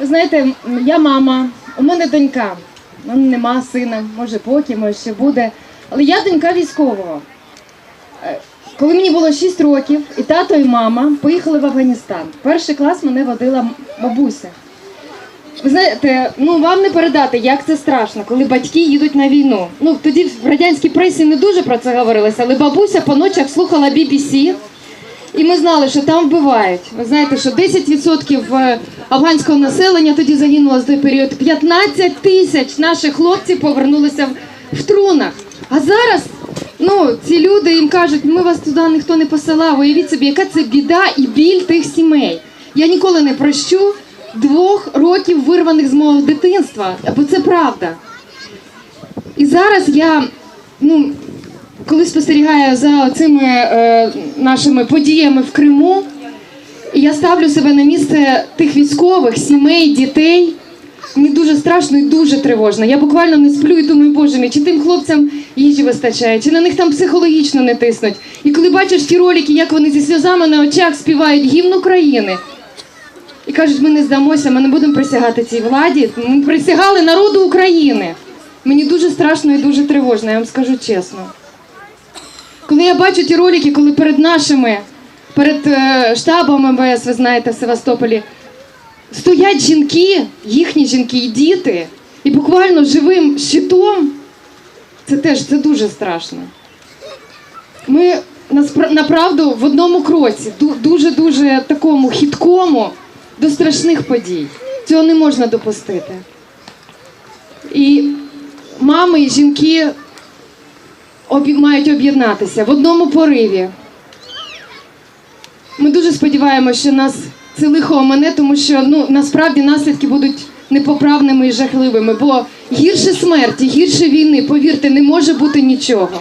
Ви знаєте, я мама, у мене донька. У нема сина, може поки, може ще буде. Але я донька військового. Е, Коли мені було 6 років, і тато, і мама поїхали в Афганістан. Перший клас мене водила бабуся. Ви знаєте, ну вам не передати, як це страшно, коли батьки їдуть на війну. Ну тоді в радянській пресі не дуже про це говорилося, але бабуся по ночах слухала BBC, і ми знали, що там вбивають. Ви знаєте, що 10% е, афганського населення тоді загинуло за той період. 15 тисяч наших хлопців повернулися в трунах. А зараз ну, ці люди їм кажуть, ми вас туди ніхто не посилав. Уявіть собі, яка це біда і біль тих сімей. Я ніколи не прощу двох років вирваних з мого дитинства, бо це правда. І зараз я, ну, коли спостерігаю за цими е, нашими подіями в Криму, я ставлю себе на місце тих військових, сімей, дітей. Мені дуже страшно і дуже тривожно. Я буквально не сплю і думаю, боже мій, чи тим хлопцям їжі вистачає, чи на них там психологічно не тиснуть. І коли бачиш ті ролики, як вони зі сльозами на очах співають гімн України, і кажуть, ми не здамося, ми не будемо присягати цій владі. Ми присягали народу України. Мені дуже страшно і дуже тривожно, я вам скажу чесно. Коли я бачу ті ролики, коли перед нашими, перед е, штабом МВС, ви знаєте, в Севастополі, стоять жінки, їхні жінки і діти, і буквально живим щитом, це теж це дуже страшно. Ми направду в одному кроці, дуже-дуже такому хиткому до страшних подій. Цього не можна допустити. І мами і жінки обі- мають об'єднатися в одному пориві. Ми дуже сподіваємося, що нас це лихо омине, тому що ну, насправді наслідки будуть непоправними і жахливими, бо гірше смерті, гірше війни, повірте, не може бути нічого.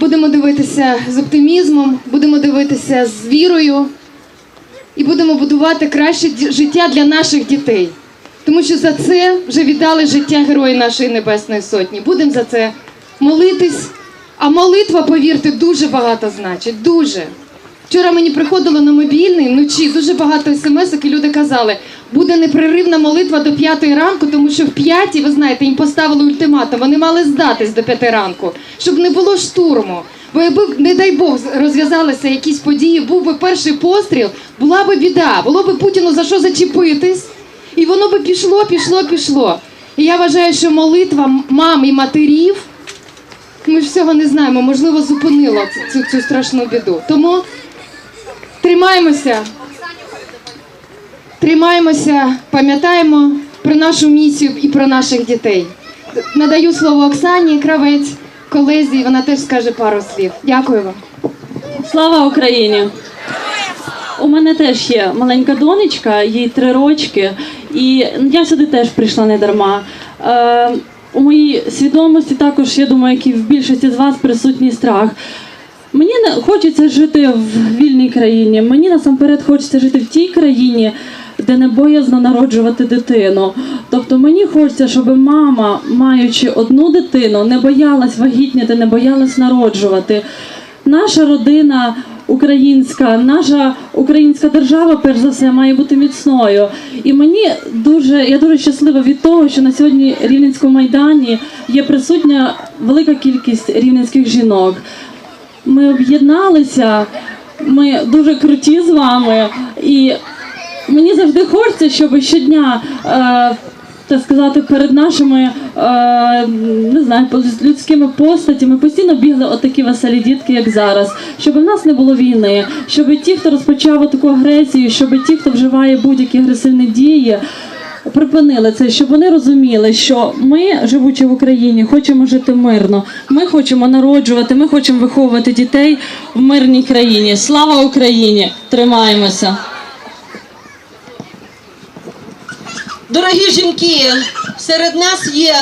Будемо дивитися з оптимізмом, будемо дивитися з вірою і будемо будувати краще життя для наших дітей. Тому що за це вже віддали життя герої нашої Небесної Сотні. Будемо за це молитись. А молитва, повірте, дуже багато значить. Дуже. Вчора мені приходило на мобільний вночі дуже багато смс і люди казали, буде непреривна молитва до п'ятої ранку, тому що в п'ятій, ви знаєте, їм поставили ультиматум. Вони мали здатись до п'яти ранку, щоб не було штурму. Бо якби, не дай Бог, розв'язалися якісь події, був би перший постріл, була би біда, було би Путіну за що зачепитись, і воно би пішло, пішло, пішло. І я вважаю, що молитва мам і матерів, ми ж всього не знаємо, можливо, зупинила цю, цю, страшну біду. Тому тримаємося, тримаємося, пам'ятаємо про нашу місію і про наших дітей. Надаю слово Оксані Кравець, колезі, вона теж скаже пару слів. Дякую вам. Слава Україні! У мене теж є маленька донечка, їй три рочки, і я сюди теж прийшла не дарма. Е, у моїй свідомості також, я думаю, як і в більшості з вас присутній страх. Мені не хочеться жити в вільній країні. Мені насамперед хочеться жити в тій країні, де не боязно народжувати дитину. Тобто мені хочеться, щоб мама, маючи одну дитину, не боялась вагітніти, не боялась народжувати. Наша родина українська, наша українська держава, перш за все, має бути міцною. І мені дуже я дуже щаслива від того, що на сьогодні Рівненському майдані є присутня велика кількість рівненських жінок. Ми об'єдналися, ми дуже круті з вами, і мені завжди хочеться, щоб щодня. Е, так сказати, перед нашими е, не знаю, людськими постатями постійно бігли отакі веселі дітки, як зараз, щоб в нас не було війни, щоб ті, хто розпочав таку агресію, щоб ті, хто вживає будь-які агресивні дії, припинили це, щоб вони розуміли, що ми, живучи в Україні, хочемо жити мирно. Ми хочемо народжувати, ми хочемо виховувати дітей в мирній країні. Слава Україні! Тримаємося! Дорогі жінки, серед нас є